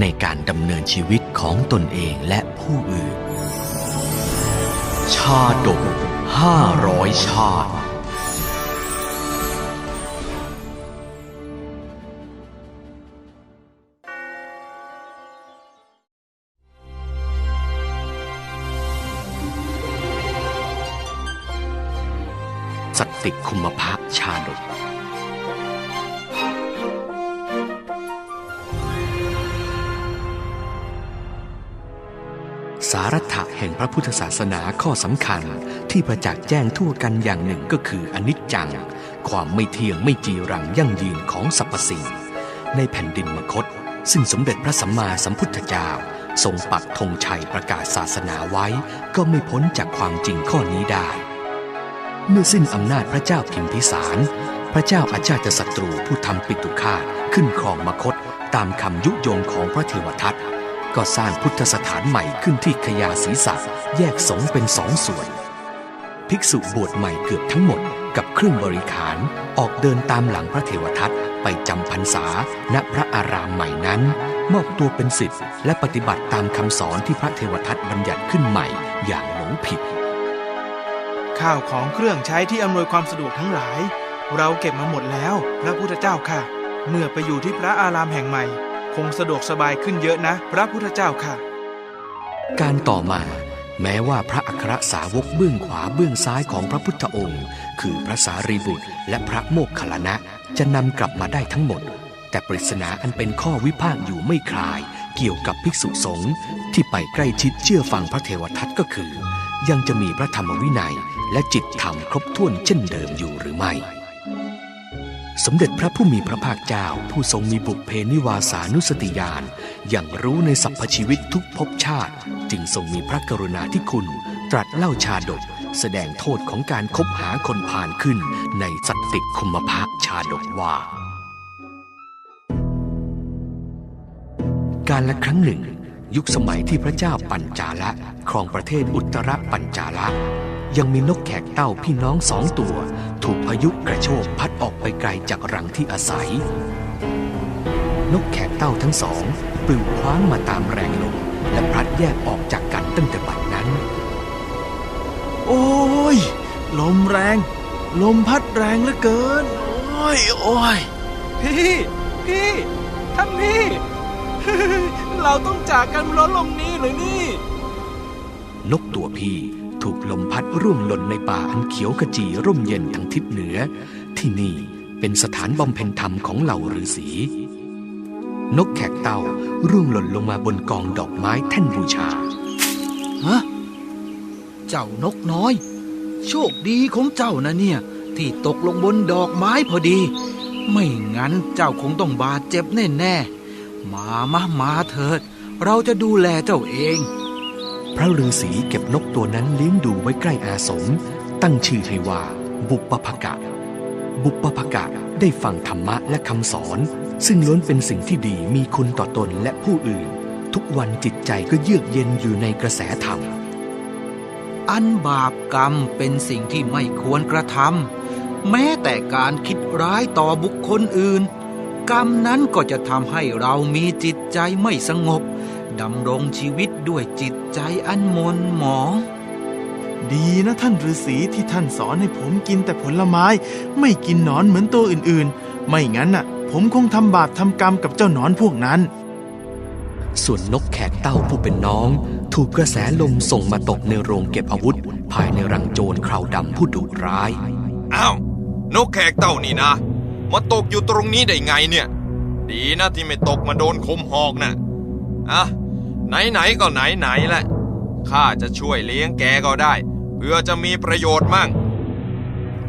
ในการดำเนินชีวิตของตนเองและผู้อื่น ชาดกห้าร้อยชาติสติคุมภะชาดก สาระถะแห่งพระพุทธศาสนาข้อสำคัญที่ประจักษ์แจ้งทั่วกันอย่างหนึ่งก็คืออนิจจัง ความไม่เที่ยงไม่จีรังยั่งยืนของสรรพสิ่ง ในแผ่นดินมคต ซึ่งสมเด็จพระสัมมาสัมพุทธเจ้า ทรงปักธงชัยประกาศศาสนาไว้ ก็ไม่พ้นจากความจริงข้อนี้ได้ เมื่อสิ้นอำนาจพระเจ้าพิมพิสาร พระเจ้าอาชาติศัตรูผู้ทำปิตุฆาตขึ้นครองมคต ตามคำยุยงของพระเทวทัต ก็สร้างพุทธสถานใหม่ขึ้นที่ขยาศีสัแยกสงเป็นสองส่วน ภิกษุบวชใหม่เกือบทั้งหมดกับเครื่องบริขารออกเดินตามหลังพระเทวทัตไปจำพรรษาณพระอารามใหม่นั้น มอบตัวเป็นศิษย์และปฏิบัติตามคำสอนที่พระเทวทัตบัญญัติขึ้นใหม่อย่างหลงผิด ข้าวของเครื่องใช้ที่อำนวยความสะดวกทั้งหลาย เราเก็บมาหมดแล้ว พระพุทธเจ้าค่ะ เมื่อไปอยู่ที่พระอารามแห่งใหม่ คงสะดวกสบายขึ้นเยอะนะ พระพุทธเจ้าค่ะ การต่อมาแม้ว่าพระอัครสาวกเบื้องขวาเบื้องซ้ายของพระพุทธองค์ คือพระสารีบุตร และพระโมคคัลลานะจะนำกลับมาได้ทั้งหมด แต่ปริศนาอันเป็นข้อวิพากษ์อยู่ไม่คลาย เกี่ยวกับภิกษุสงฆ์ที่ไปใกล้ชิดเชื่อฟังพระเทวทัตก็คือ ยังจะมีพระธรรมวินัยและจิตธรรมครบถ้วนเช่นเดิมอยู่หรือไม่ สมเด็จพระผู้มีพระภาคเจ้า ผู้ทรงมีบุพเพนิวาสานุสติญาณอย่างรู้ในสรรพชีวิตทุกภพชาติ จึงทรงมีพระกรุณาธิคุณ ตรัสเล่าชาดก แสดงโทษของการคบหาคนผ่านขึ้นในสัตติคุมภะชาดกว่า การละครั้งหนึ่ง ยุคสมัยที่พระเจ้าปัญจาละครองประเทศอุตรปัญจาละ ยังมีนกแขกเต้าพี่น้องสองตัว ถูกพายุกระโชกพัดออกไปไกลจากรังที่อาศัย นกแขกเต้าทั้งสองปลิวคว้างมาตามแรงลมและพลัดแยกออกจากกันตั้งแต่บัดนั้น โอ้ย ลมแรง ลมพัดแรงเหลือเกิน โอ้ย โอ้ย พี่ พี่ ท่านพี่ เราต้องจากกันเพราะลมนี้หรือนี่ นกตัวพี่ ถูกลมพัดร่วงหล่นในป่าอันเขียวขจีร่มเย็นทางทิศเหนือ ที่นี่เป็นสถานบำเพ็ญธรรมของเหล่าฤาษีนกแขกเต่าร่วงหล่นลงมาบนกองดอกไม้แท่นบูชาฮะเจ้านกน้อย โชคดีของเจ้านะเนี่ย ที่ตกลงบนดอกไม้พอดี ไม่งั้นเจ้าคงต้องบาดเจ็บแน่ๆมามามาเถิด เราจะดูแลเจ้าเอง พระฤาษีเก็บนกตัวนั้นเลี้ยงดูไว้ใกล้อาสม ตั้งชื่อให้ว่า บุปภกะ บุปภกะได้ฟังธรรมะและคำสอน ซึ่งล้วนเป็นสิ่งที่ดีมีคุณต่อตนและผู้อื่น ทุกวันจิตใจก็เยือกเย็นอยู่ในกระแสธรรม อันบาปกรรมเป็นสิ่งที่ไม่ควรกระทำแม้แต่การคิดร้ายต่อบุคคลอื่น กรรมนั้นก็จะทำให้เรามีจิตใจไม่สงบ ดำรงชีวิตด้วยจิตใจอันมนหมอง ดีนะท่านฤาษีที่ท่านสอนให้ผมกินแต่ผลไม้ ไม่กินหนอนเหมือนตัวอื่นๆ ไม่งั้นน่ะ ผมคงทำบาปทำกรรมกับเจ้าหนอนพวกนั้น ส่วนนกแขกเต้าผู้เป็นน้อง ถูกกระแสลมส่งมาตกในโรงเก็บอาวุธ ภายในรังโจรคราวดำผู้ดุร้ายอ้าวนกแขกเต่านี่นะมาตกอยู่ตรงนี้ได้ไงเนี่ย ดีนะที่ไม่ตกมาโดนคมหอกนะ่ะอะ ไหนๆก็ไหนๆแหละข้าจะช่วยเลี้ยงแกก็ได้ เพื่อจะมีประโยชน์มั่ง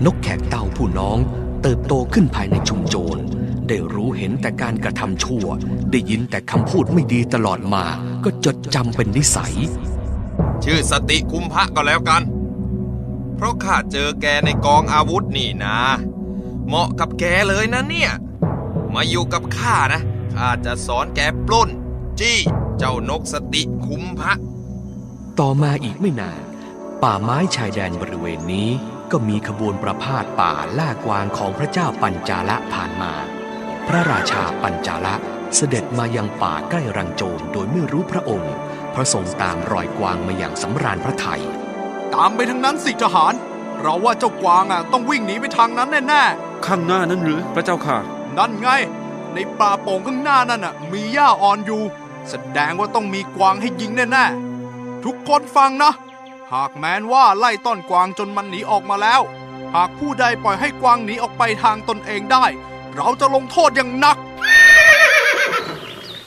นกแขกเต้าผู้น้องเติบโตขึ้นภายในชุมโจร ได้รู้เห็นแต่การกระทำชั่ว ได้ยินแต่คำพูดไม่ดีตลอดมา ก็จดจำเป็นนิสัย ชื่อสติคุมพระก็แล้วกัน เพราะข้าเจอแกในกองอาวุธนี่นะ เหมาะกับแกเลยนะเนี่ย มาอยู่กับข้านะข้าจะสอนแกปล้น จี้ เจ้านกสติคุมพระ ต่อมาอีกไม่นาน ป่าไม้ชายแดนบริเวณนี้ก็มีขบวนประพาสป่าล่ากวางของพระเจ้าปัญจาละผ่านมา พระราชาปัญจาละเสด็จมายังป่าใกล้รังโจรโดยไม่รู้พระองค์ พระทรงตามรอยกวางมาอย่างสำราญพระไทย ตามไปทางนั้นสิทหาร เราว่าเจ้ากวางอะต้องวิ่งหนีไปทางนั้นแน่ข้างหน้านั้นหรือพระเจ้าค่ะๆนั่นไง ในป่าโป่งข้างหน้านั่นอะมีหญ้าอ่อนอยู่ แสดงว่าต้องมีกวางให้ยิงแน่ๆ ทุกคนฟังนะ หากแม้นว่าไล่ต้อนกวางจนมันหนีออกมาแล้ว หากผู้ใดปล่อยให้กวางหนีออกไปทางตนเองได้ เราจะลงโทษอย่างหนัก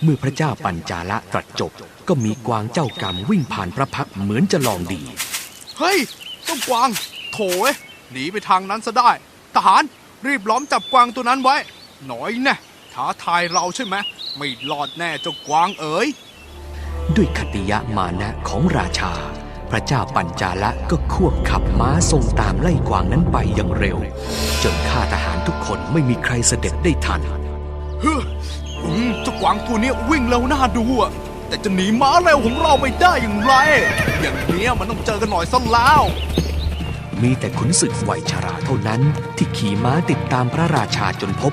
เมื่อพระเจ้าปัญจาละตรัสจบก็มีกวางเจ้ากรรมวิ่งผ่านพระพักตร์เหมือนจะลองดี เฮ้ยเจ้ากวาง โถเอ้ยหนีไปทางนั้นซะได้ ทหารรีบล้อมจับกวางตัวนั้นไว้ หน่อยแน่ท้าทายเราใช่ไหม ไม่รอดแน่เจ้ากวางเอ๋ยด้วยคติยะมานะของราชา พระเจ้าปัญจาละก็ควบขับม้าทรงตามไล่กวางนั้นไปอย่างเร็ว จนข้าทหารทุกคนไม่มีใครเสด็จได้ทันเฮ้ยอืมเจ้ากวางตัวเนี้ยวิ่งเร็วน่าดูอะแต่จะหนีม้าเร็วของเราไม่ได้อย่างไร อย่างเนี้ยมันต้องเจอกันหน่อยสักแล้ว มีแต่ขุนศึกวัยชราเท่านั้นที่ขี่ม้าติดตามพระราชาจนพบ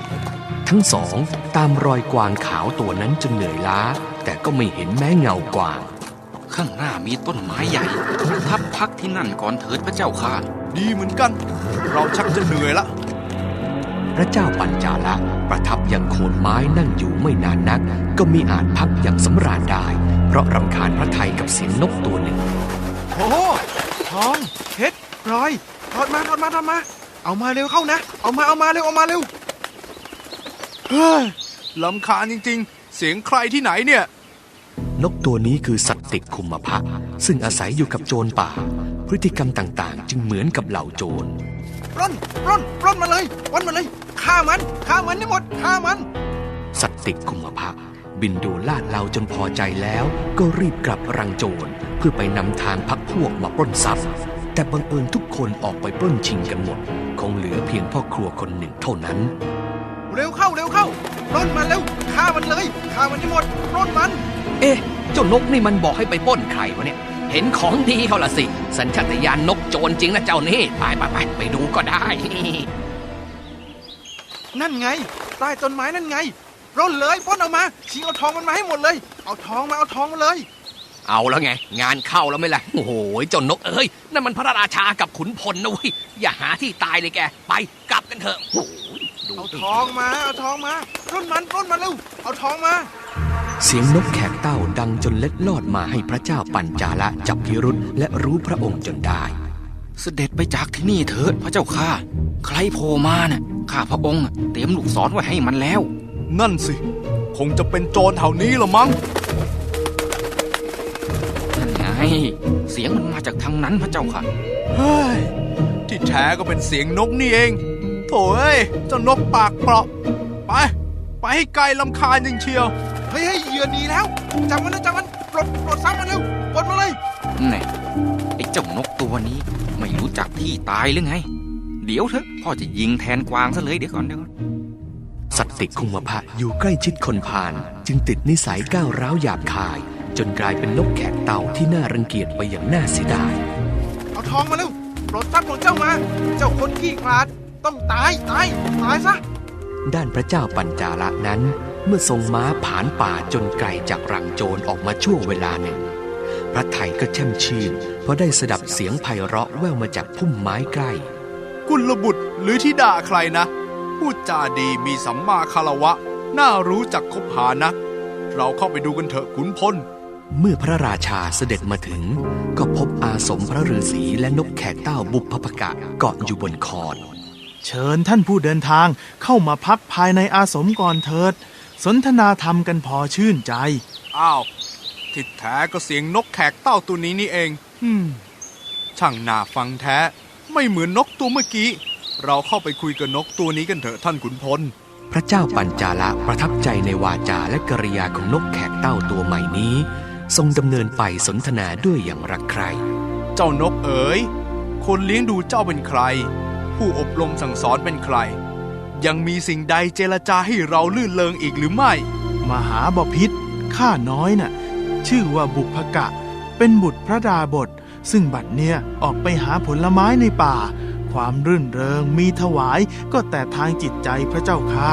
ทั้งสองตามรอยกวางขาวตัวนั้นจนเหนื่อยล้า แต่ก็ไม่เห็นแม้เงากวาง ข้างหน้ามีต้นไม้ใหญ่ประทับพักที่นั่นก่อนเถิดพระเจ้าค่ะ ดีเหมือนกัน เราชักจะเหนื่อยละ พระเจ้าปัญจาละประทับยังโคนไม้นั่งอยู่ไม่นานนัก ก็มีอาจพักอย่างสำราญได้ เพราะรำคาญพระไทยกับเสียงนกตัวหนึ่งโอ้ทองเพชรพลอยทอดมาทอดมาทอดมา เอามาเร็วเข้านะ เอามาเอามาเร็วเอามาเร็ว เฮ้ยลำคาญจริง ๆ เสียงใครที่ไหนเนี่ย นกตัวนี้คือสัตติคุมพะซึ่งอาศัยอยู่กับโจรป่า พฤติกรรมต่างๆ จึงเหมือนกับเหล่าโจร ปล้น ปล้น ปล้นมาเลย ปล้นมาเลย ฆ่ามัน ฆ่ามันให้หมด ฆ่ามัน สัตติคุมพะบินดูลาดเราจนพอใจแล้ว ก็รีบกลับรังโจรเพื่อไปนำทางพักพวกมาปล้นทรัพย์ แต่บังเอิญทุกคนออกไปปล้นชิงกันหมด คงเหลือเพียงพ่อครัวคนหนึ่งเท่านั้น เร็วเข้าเร็วเข้าปล้นมันเร็วฆ่ามันเลยฆ่ามันให้หมดปล้นมัน เอ๊ะเจ้านกนี่มันบอกให้ไปปล้นใครวะเนี่ย เห็นของดีเขาละสิ สัญชาตญาณนกโจรจริงนะเจ้านี่ไปไปไปไปดูก็ได้ นั่นไงใต้ต้นไม้นั่นไงปล้นเลยปล้นเอามา ชิงเอาทองมันมาให้หมดเลย เอาทองมาเอาทองมาเลย เอาแล้วไง งานเข้าแล้วไหม่ล่ะโอ้โหเจ้านกเอ้ยนั่นมันพระราชากับขุนพลนะเว้ยอย่าหาที่ตายเลยแก ไปกลับกันเถอะโอ้โห ดูเอาดิทองมา เอาทองมาปล้นมันปล้นมันเร็ว เอาทองมา เสียงนกแขกเต้าดังจนเล็ดลอดมาให้พระเจ้าปัญจาละจับพิรุษและรู้พระองค์จนได้ เสด็จไปจากที่นี่เถิดพระเจ้าค่ะใครโผล่มาน่ะ ข้าพระองค์น่ะเตรียมลูกศรไว้ให้มันแล้ว นั่นสิ คงจะเป็นโจรแถวนี้ละมั้งนั่นไง เสียงมันมาจากทางนั้นพระเจ้าค่ะ เฮ้ย ที่แท้ก็เป็นเสียงนกนี่เอง โถ่เอ้ยเจ้านกปากเปราะ ไป ไปให้ไกลลำคาญจริงเชียว เฮ้ยเฮ้ยเหยื่อหนีแล้วจับมันนะจับมันปลดปลดซ้ำมันเร็วปลดมาเลยแน่ไอ้เจ้านกตัวนี้ไม่รู้จักที่ตายหรือไง เดี๋ยวเถอะพ่อจะยิงแทนกวางซะเลยเดี๋ยวก่อนเดี๋ยวก่อนสัตติคุมพะอยู่ใกล้ชิดคนพาลจึงติดนิสัยก้าวร้าวหยาบคาย จนกลายเป็นนกแขกเต่าที่น่ารังเกียจไปอย่างน่าเสียดาย เอาทองมาเร็วปลดทรัพย์ของเจ้ามา เจ้าคนขี้ขลาด ต้องตายตายตายซะ ด้านพระเจ้าปัญจาละนั้น เมื่อทรงม้าผานป่าจนไกลจากรังโจรออกมาช่วงเวลาหนึ่ง พระไทยก็แช่มชื่นเพราะได้สดับเสียงไพเราะแว่วมาจากพุ่มไม้ใกล้กุลบุตรหรือที่ด่าใครนะพูดจาดีมีสัมมาคารวะ น่ารู้จักคบหานัก เราเข้าไปดูกันเถอะขุนพล เมื่อพระราชาเสด็จมาถึง ก็พบอาสมพระฤาษีและนกแขกเต้าบุพพกะเกาะอยู่บนคอน เชิญท่านผู้เดินทางเข้ามาพักภายในอาสมก่อนเถิด สนทนาธรรมกันพอชื่นใจ อ้าวที่แท้ก็เสียงนกแขกเต้าตัวนี้นี่เองอืมช่างน่าฟังแท้ ไม่เหมือนนกตัวเมื่อกี้ เราเข้าไปคุยกับนกตัวนี้กันเถอะท่านขุนพล พระเจ้าปัญจาละประทับใจในวาจาและกริยาของนกแขกเต้าตัวใหม่นี้ ทรงดำเนินไปสนทนาด้วยอย่างรักใคร่เจ้านกเอ๋ย คนเลี้ยงดูเจ้าเป็นใคร ผู้อบรมสั่งสอนเป็นใคร ยังมีสิ่งใดเจรจาให้เราลื่นเลงอีกหรือไม่ มหาบพิษข้าน้อยน่ะ ชื่อว่าบุพกะ เป็นบุตรพระดาบท ซึ่งบัดเนี่ยออกไปหาผลไม้ในป่า ความรื่นเริงมีถวายก็แต่ทางจิตใจพระเจ้าค่ะ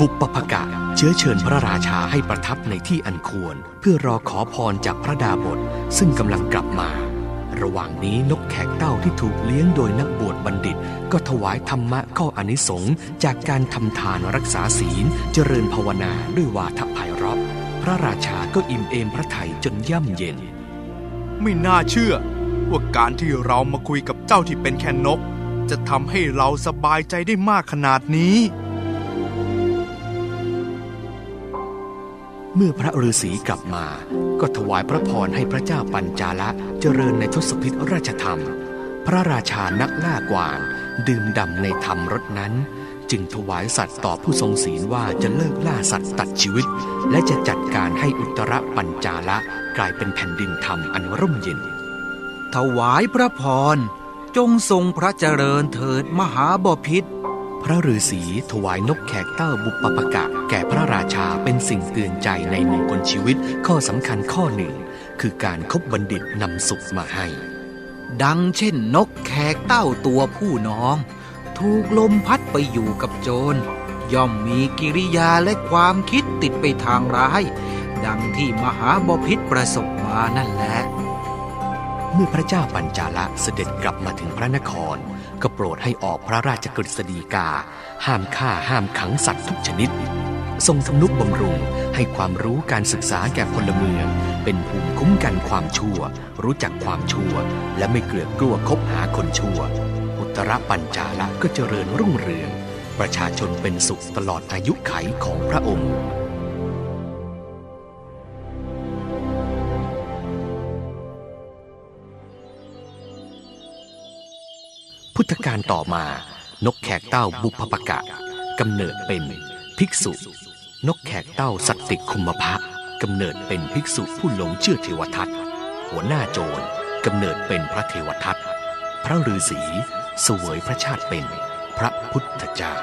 บุปปกะเชื้อเชิญพระราชาให้ประทับในที่อันควร เพื่อรอขอพรจากพระดาบทซึ่งกำลังกลับมา ระหว่างนี้นกแขกเต้าที่ถูกเลี้ยงโดยนักบวชบัณฑิต ก็ถวายธรรมะข้ออนิสงส์จากการทำทานรักษาศีล เจริญภาวนาด้วยวาทไพเราะพระราชาก็อิ่มเอมพระไทยจนย่ำเย็น ไม่น่าเชื่อ ว่าการที่เรามาคุยกับเจ้าที่เป็นแค่นก จะทำให้เราสบายใจได้มากขนาดนี้ เมื่อพระฤาษีกลับมา ก็ถวายพระพรให้พระเจ้าปัญจาละเจริญในทศพิธราชธรรม พระราชานักล่ากวางดื่มดำในธรรมรสนั้น จึงถวายสัตว์ต่อผู้ทรงศีลว่าจะเลิกล่าสัตว์ตัดชีวิต และจะจัดการให้อุตรปัญจาละกลายเป็นแผ่นดินธรรมอันร่มเย็น ถวายพระพรจงทรงพระเจริญเถิดมหาบพิษ พระฤาษีถวายนกแขกเต้าบุปปกะ แก่พระราชาเป็นสิ่งเตือนใจในมงคลชีวิตข้อสำคัญข้อหนึ่ง คือการคบบัณฑิตนำสุขมาให้ ดังเช่นนกแขกเต้าตัวผู้น้อง ถูกลมพัดไปอยู่กับโจร ย่อมมีกิริยาและความคิดติดไปทางร้าย ดังที่มหาบพิษประสบมานั่นแหละ เมื่อพระเจ้าปัญจาละเสด็จกลับมาถึงพระนคร ก็โปรดให้ออกพระราชกฤษฎีกา ห้ามฆ่าห้ามขังสัตว์ทุกชนิด ทรงทำนุบำรุงให้ความรู้การศึกษาแก่พลเมือง เป็นภูมิคุ้มกันความชั่ว รู้จักความชั่ว และไม่เกลือกกลัวคบหาคนชั่ว อุตรปัญจาละก็เจริญรุ่งเรือง ประชาชนเป็นสุขตลอดอายุไขของพระองค์ พุทธกาลต่อมานกแขกเต้าบุพปกะกำเนิดเป็นภิกษุ นกแขกเต้าสัตติคุมภะกำเนิดเป็นภิกษุผู้หลงเชื่อเทวทัตหัวหน้าโจรกำเนิดเป็นพระเทวทัตพระฤาษีเสวยพระชาติเป็นพระพุทธเจ้า